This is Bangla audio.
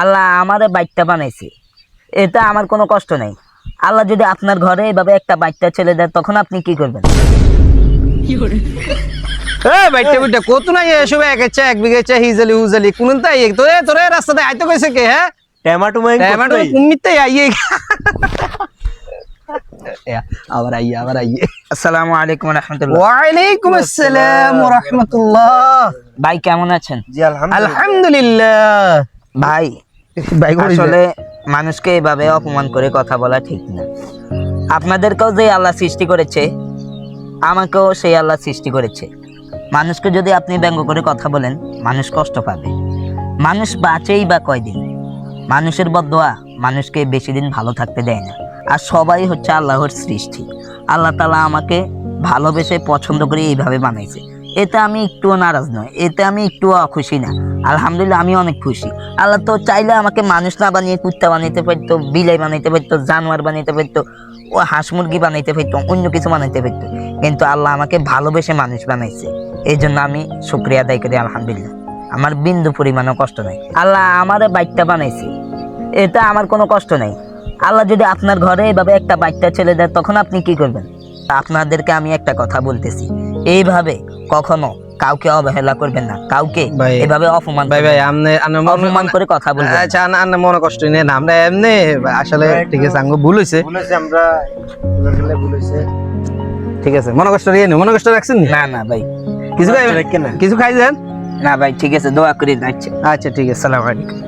আল্লাহ আমারে বাইকটা বানাইছে। এটা আমার কোনো কষ্ট নাই। আল্লাহ যদি আপনার ঘরে এভাবে একটা বাইকটা ছেলে দেয় তখন আপনি কি করবেন? এ বুইটা কত নাই? এসব এক চা এক বিঘে চা হিজালি হুজালি কোন তাই তোরে তোরে রাস্তাতে আইতো কইছে কে হ্যাঁ? টমেটো মাইন টমেটো কুমিতে আইয়ে আবার আইয়ে আবার আইয়ে। আসসালামু আলাইকুম রহমতুল্লাহ। ওয়ালাইকুম আসসালাম ওয়া রাহমাতুল্লাহ। ভাই কেমন আছেন? জি আলহামদুলিল্লাহ আলহামদুলিল্লাহ। ভাই আসলে মানুষকে এভাবে অপমান করে কথা বলা ঠিক না। আপনাদেরকেও যে আল্লাহ সৃষ্টি করেছে আমাকেও সেই আল্লাহ সৃষ্টি করেছে। মানুষকে যদি আপনি ব্যঙ্গ করে কথা বলেন মানুষ কষ্ট পাবে। মানুষ বাঁচেই বা কয়দিন? মানুষের বদোয়া মানুষকে বেশি দিন ভালো থাকতে দেয় না। আর সবাই হচ্ছে আল্লাহর সৃষ্টি। আল্লাহ তালা আমাকে ভালোবেসে পছন্দ করে এইভাবে বানাইছে। এতে আমি একটুও নারাজ নয় এতে আমি একটুও অখুশি না। আলহামদুলিল্লাহ আমি অনেক খুশি। আল্লাহ তো চাইলে আমাকে মানুষ না বানিয়ে, কুত্তা বানাইতে পারতো, বিলাই বানাইতে পারতো, জানোয়ার বানাইতে পারতো, ও হাঁস মুরগি বানাইতে পারতো, অন্য কিছু বানাইতে পারতো। কিন্তু আল্লাহ আমাকে ভালোবেসে মানুষ বানাইছে। এই জন্য আমি শুক্রিয়া আদায় করি, আলহামদুলিল্লাহ। আমার বিন্দু পরিমাণও কষ্ট নাই। আল্লাহ আমার বাইকটা বানাইছে। এটা আমার কোনো কষ্ট নাই। আল্লাহ যদি আপনার ঘরে এভাবে একটা বাইকটা ছেলে দেয়, তখন আপনি কি করবেন? আপনাদেরকে আমি একটা কথা বলতেছি। এইভাবে কখনো কাউকে অবহেলা করবেন না। কাউকে এভাবে অপমান ভাই ভাই আমনে আমনে অপমান করে কথা বলবেন না। আচ্ছা আনা আনা মনে কষ্ট নেই না। আমরা এমনি আসলে ঠিক আছে আঙ্গ ভুল হইছে। বলেছে আমরা গেলে বলেছে ঠিক আছে মনে কষ্ট নিয়ে মনে কষ্ট রাখছেন না? না ভাই। কিছু খাই রাখেন না। কিছু খাইছেন? না ভাই ঠিক আছে দোয়া করি যাচ্ছে। আচ্ছা ঠিক আছে সালাম আলাইকুম।